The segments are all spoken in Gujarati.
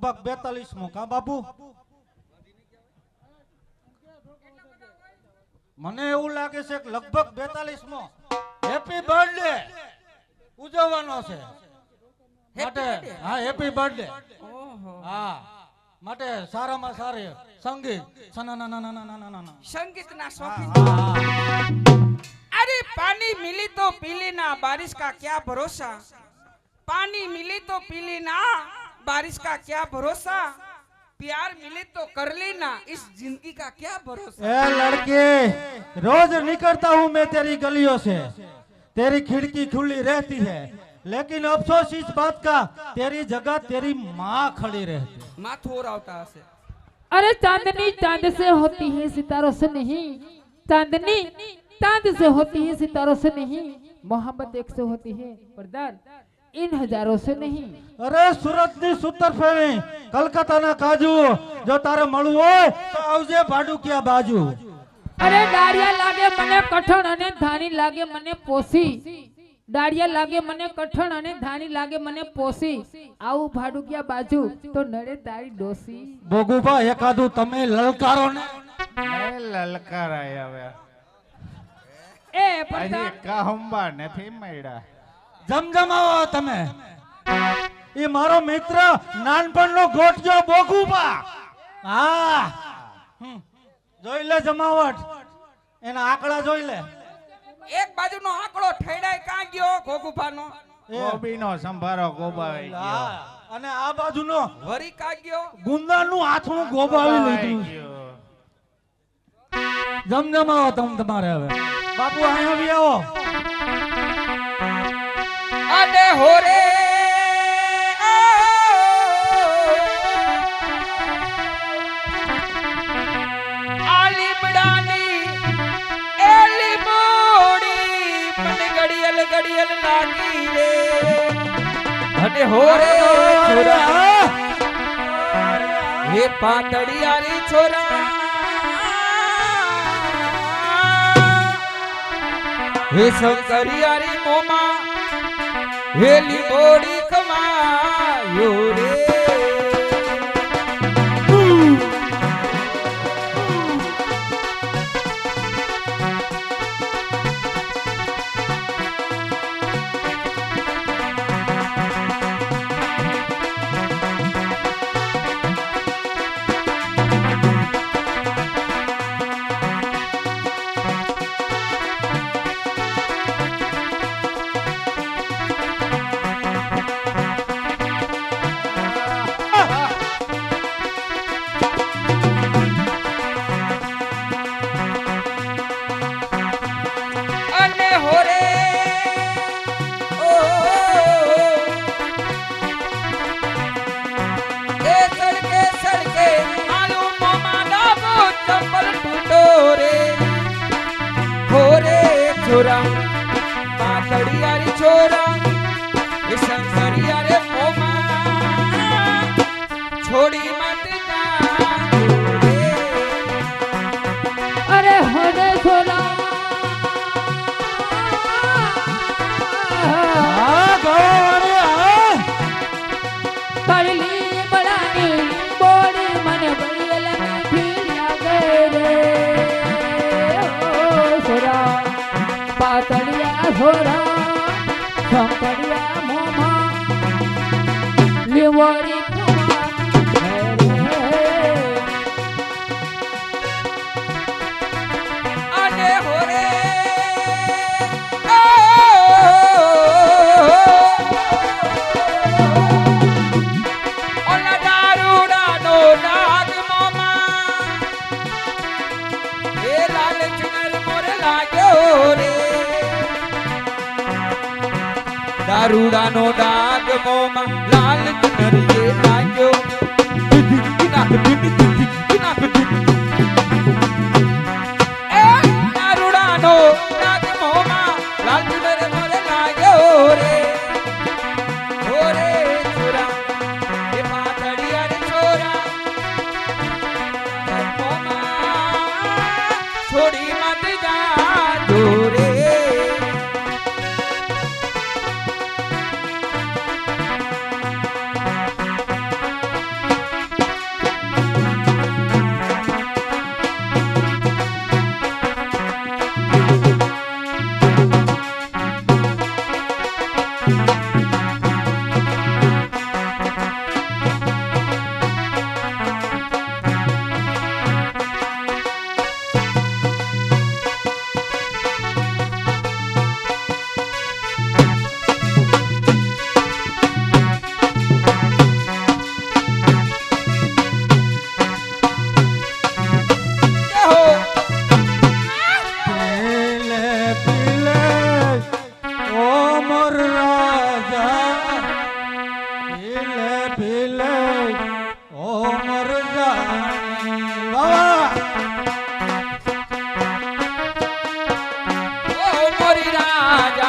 લગભગ બેતાલીસમો કા બાપુ મને એવું લાગે છે કે લગભગ બેતાલીસમો હેપી બર્થડે ઉજવવાનો છે. માટે હા હેપી બર્થડે હા માટે સારામાં સારી સંગીત. સંગીતના શોખીન. અરે પાણી મિલી તો પીલી ના બારિશ કા ક્યા ભરોસા? પાણી મિલી તો પીલી ના बारिश का क्या भरोसा? प्यार मिले तो कर लेना। इस ज़िंदगी का क्या भरोसा? ए लड़के रोज निकलता हूँ मैं तेरी गलियों से। तेरी खिड़की खुली रहती है। लेकिन अफसोस इस बात का तेरी जगह तेरी माँ खड़ी रहती है। माथो और आवता हसे अरे चांदनी चाँद से होती है सितारों से नहीं। चांदनी चाँद से होती है सितारों से नहीं। मोहब्बत एक से होती है परदार इन हजारों से नहीं અરે સુરત ની સુતર ફેણી કલકત્તાના કાજુ જો તારે મળવું હોય તો આવજે ભાડુકિયા બાજુ અરે ડાળિયા લાગે મને કઠણ અને ધાણી લાગે મને પોસી ડાળિયા લાગે મને કઠણ અને ધાણી લાગે મને પોસી આવું ભાડુકિયા બાજુ તો નડે તારી ડોસી ભોગુભા એકાદું તમે લલકારો ને એ લલકારાય હવે એ હજી પરદાર કહંબા નથી મળ્યા જમજમાવો તમે. એ મારો મિત્ર નાનપણનો ગોઠજો બોગુબા હા. જોઈ લે જમાવટ. એના આંકડા જોઈ લે. એક બાજુનો આંકડો ઠેડાય કાં ગયો એ, કોબીનો સંભારો ગોબાવી ગયો. હા, અને આ બાજુનો વરી કાં ગયો? ગુંદાનું હાથું ગોબાવી ગોબાવી લીધું. જમજમાવો તમે તમારે હવે. બાપુ અહીંયા આવી આવો. હોરે ગડિયલ લાગી રે અડે હોરે છોરા હે પાતળિયારી છોરા હે શંકરિયારી મોમાં હેલી મોડી કમાયો રે. છોડી દારૂડાનો ડાગ મોમાં. राजा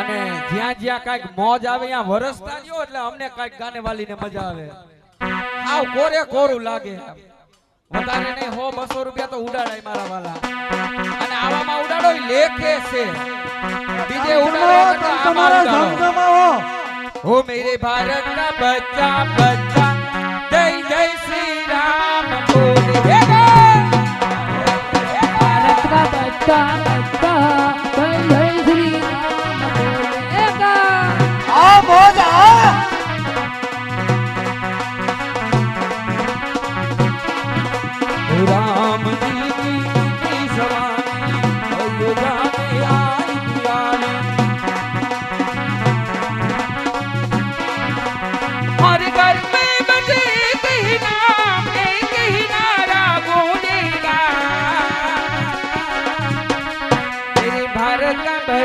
અને જ્યાં જ્યાં કાઈક મોજ આવે ત્યાં વરસતા જો એટલે અમને કાઈક ગાને વાલીને મજા આવે. આવ કોરે કોરું લાગે. વધારે નહીં હો બસો રૂપિયા તો ઉડાડાય મારા વાલા. અને આવામાં ઉડાડો લેખે છે. બીજે ઉડાડો હો. મેરે ભારત કા બચ્ચા બચ્ચા. જય જય શ્રી રામ બોલે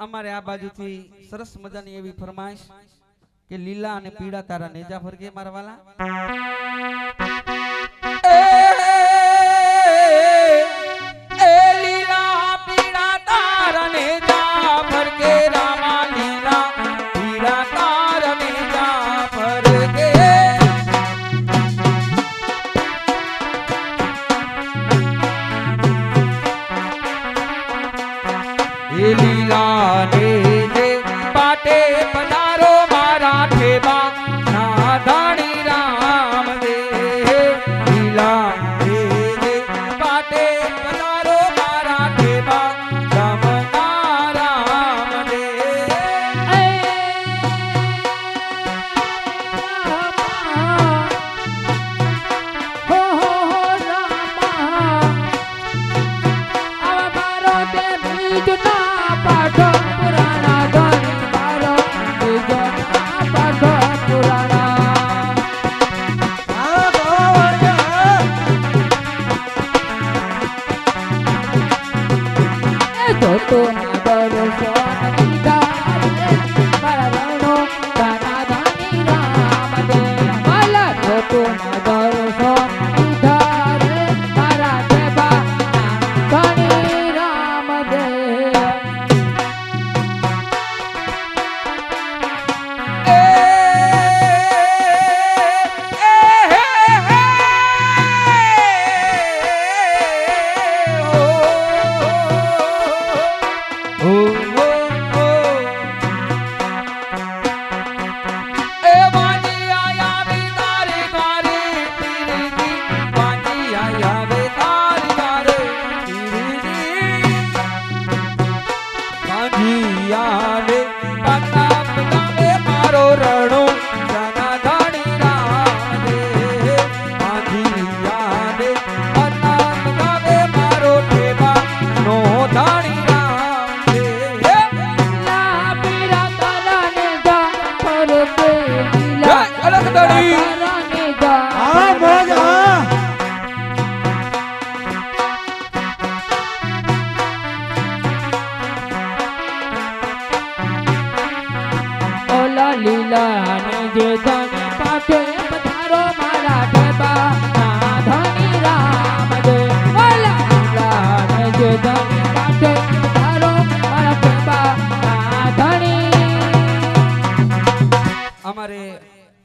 અમારે આ બાજુથી સરસ મજાની એવી ફરમાઈશ કે લીલા અને પીળા તારા નેજા ફરગે મારવાલા লীলা রে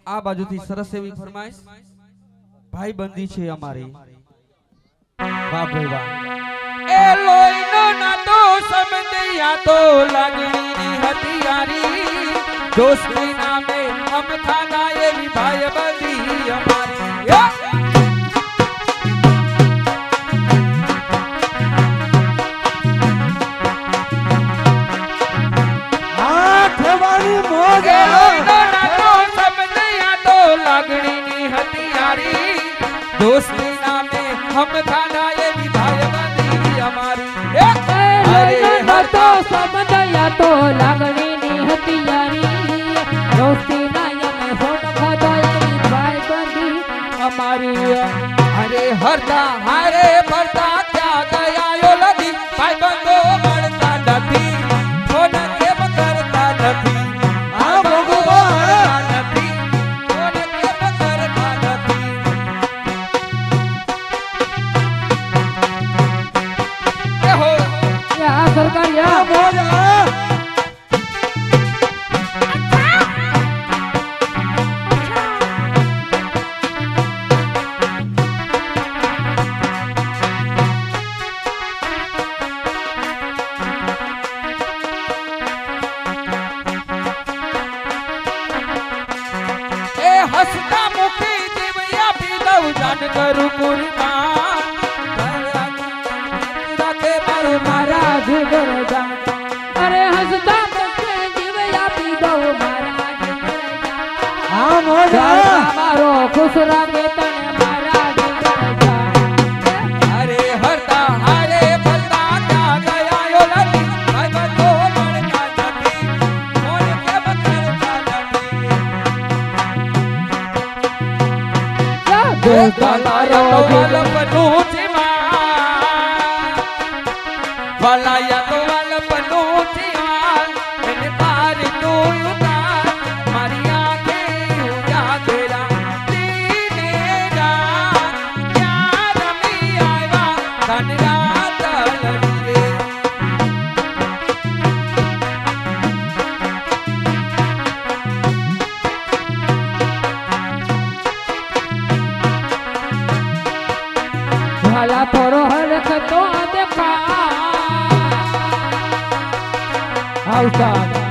આ બાજુથી સરસ એવી ફરમાઈશ. ભાઈ બંધી છે અમારી. વાહ ભાઈ વાહ. એ લોઈનો ના તો સમજ્યા તો લાગણી હતિયારી દોસ્તી નામે અમથાના એવી ભાઈ બંધી અમારી મોગેલો મારી દોસ્તી નામે હમ ખાના એ નિભાય બંદી અમારી અરે હતો સમજયા તો લાગણી ની હતી યારી દોસ્તી નામે હમ ખાના એ નિભાય બંદી અમારી અરે હરતા હારે ભરતા મારો ખુશ રાખે તને મારા ઘર હરતા હારે ફરતા ક્યાં ગયા લડી? ભાઈ બધો મળતા નથી કોણ કેમ કરતા નથી દોસ્ત મારો વલપનું છે ભાલા થોડો હરખ તો દેખા. આવતા